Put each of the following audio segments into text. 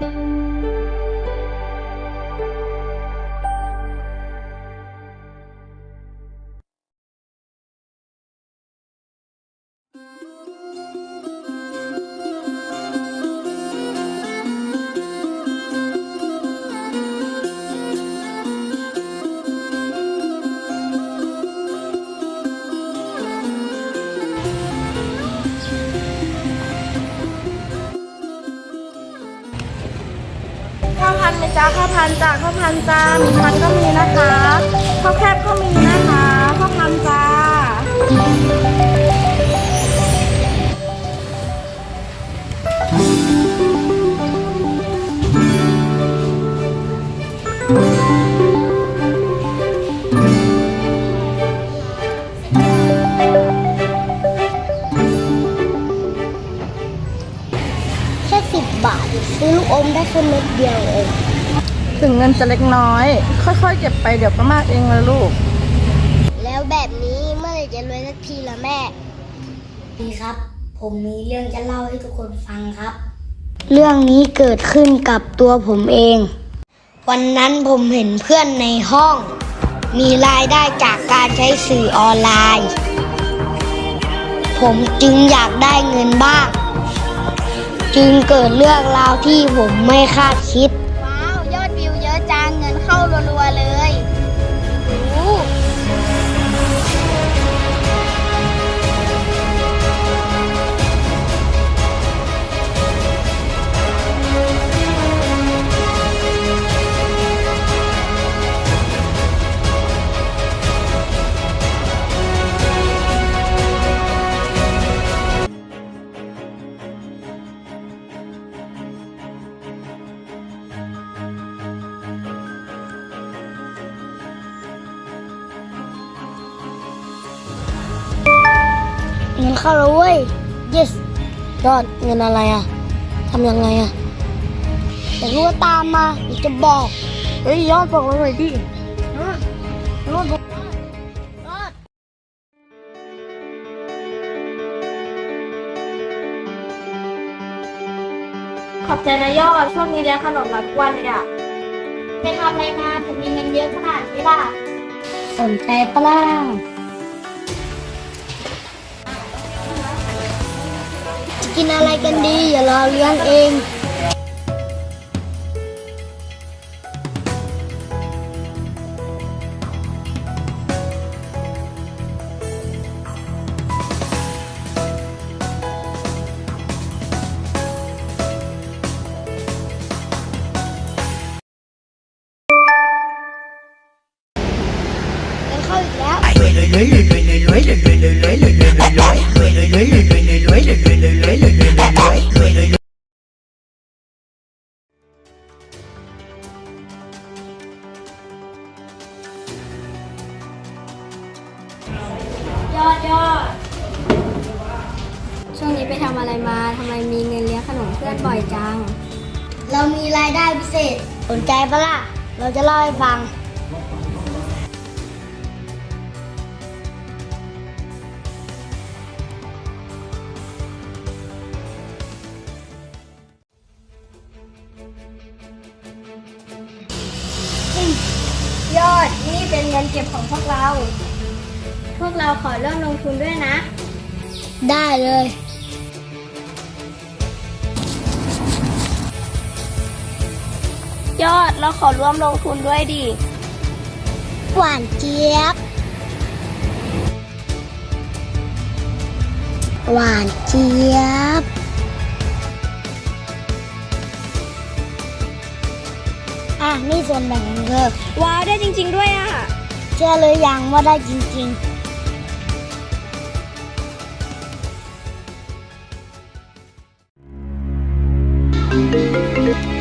ข้ พันไหมจ้าข้าวพันจ้าข้าวพันจ้าหมีพันก็มีนะคะข้าวแคบก็มีนะคะข้าวพันจ้า ซื้อลูกอมได้แค่เม็ดเดียวเองถึงเงินจะเล็กน้อย ค่อยๆ เก็บไปเดี๋ยวก็มากเองละลูก แล้วแบบนี้เมื่อไหร่จะรวยสักทีละแม่นี่ครับ ผมมีเรื่องจะเล่าให้ทุกคนฟังครับ เรื่องนี้เกิดขึ้นกับตัวผมเอง วันนั้นผมเห็นเพื่อนในห้อง มีรายได้จากการใช้สื่อออนไลน์ ผมจึงอยากได้เงินบ้าง จึงเกิดเรื่องราวที่ผมไม่คาดคิด ว้าว ยอดวิวเยอะจังเงินเข้ารัว เงินเข้าแล้วเว้ย yes ยอดเงินอะไรอะทำยังไงอะแต่รู้ว่าตามมาเดี๋ยวจะบอก เฮ้ยยอดบอกเราหน่อยดิยอดบอกขอบใจนะยอด ช่วงนี้เลี้ยงขนมหลักวันเลยอะไปทำอะไรมาถึงมีเงินเยอะขนาดนี้ล่ะ สนใจปะล่ะ กินอะไรกันดี อย่ารอเลี้ยงเอง เลี้ยงขนมเพื่อนบ่อยจัง เรามีรายได้พิเศษ สนใจปะล่ะ เราจะเล่าให้ฟัง ยอดนี่เป็นเงินเก็บของพวกเรา พวกเราขอเริ่มลงทุนด้วยนะ ได้เลย ยอด เราขอร่วมลงทุนด้วยดิ หวานเจี๊ยบ หวานเจี๊ยบ อะ นี่ส่วนแบ่งของเธอ ว้าวได้จริง ๆ ด้วยอะ เชื่อเลยยังว่าได้จริงๆ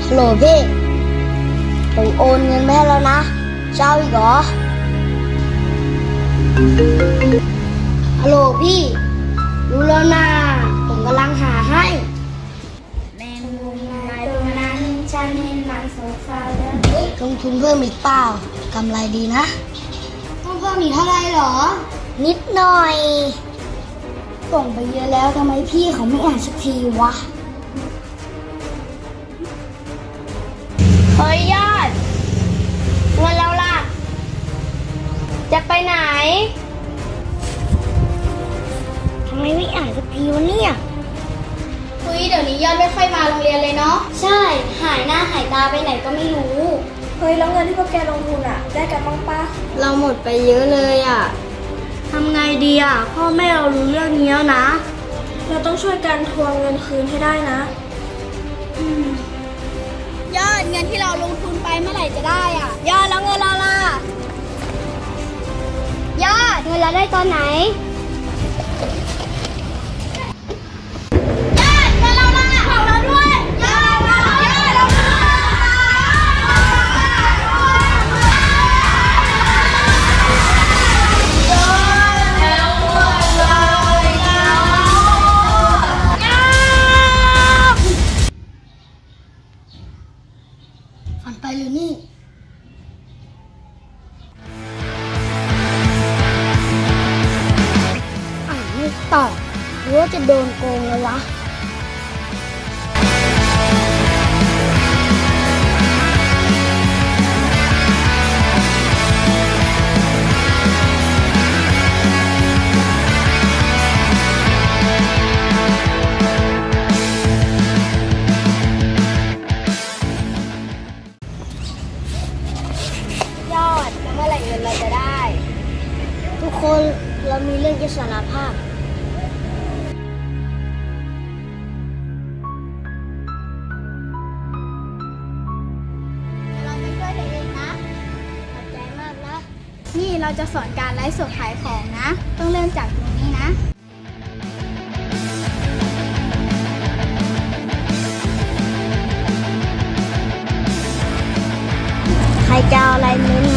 ฮัลโหลพี่ ผมโอนเงินมาให้แล้วนะเจ้าอีกเหรอฮัลโหลพี่ รู้แล้วนะผมกำลังหาให้ แมงมุมลายตัวนั้นฉันเห็นมันสงสารลงทุนเพิ่มอีกเปล่ากำไรดีนะ ต้องเพิ่มอีกเท่าไรหรอ นิดหน่อยส่งไปเยอะแล้วทำไมพี่เขาไม่อ่านสักทีวะ เฮ้ยยอด เงินเราล่ะ จะไปไหน ทำไมไม่อ่านสักทีวะเนี่ยเฮ้ยเดี๋ยวนี้ยอดไม่ค่อยมาโรงเรียนเลยเนาะ ใช่ หายหน้าหายตาไปไหนก็ไม่รู้ เฮ้ยแล้วเงินที่พวกแกลงทุนอะได้กันบ้างปะเราหมดไปเยอะเลยอะทำไงดีอะพ่อแม่เรารู้เรื่องนี้แล้วนะ เราต้องช่วยกันทวงเงินคืนให้ได้นะยอด เงินที่เราลงทุนไปเมื่อไหร่จะได้อะยอดแล้วเงินเราล่ะยอดเงินเราได้ตอนไหน ฝัน เราจะสอนการไลฟ์สดขายของนะ ต้องเริ่มจากตรงนี้นะ ใครจะเอาอะไรเม้นต์มาเลย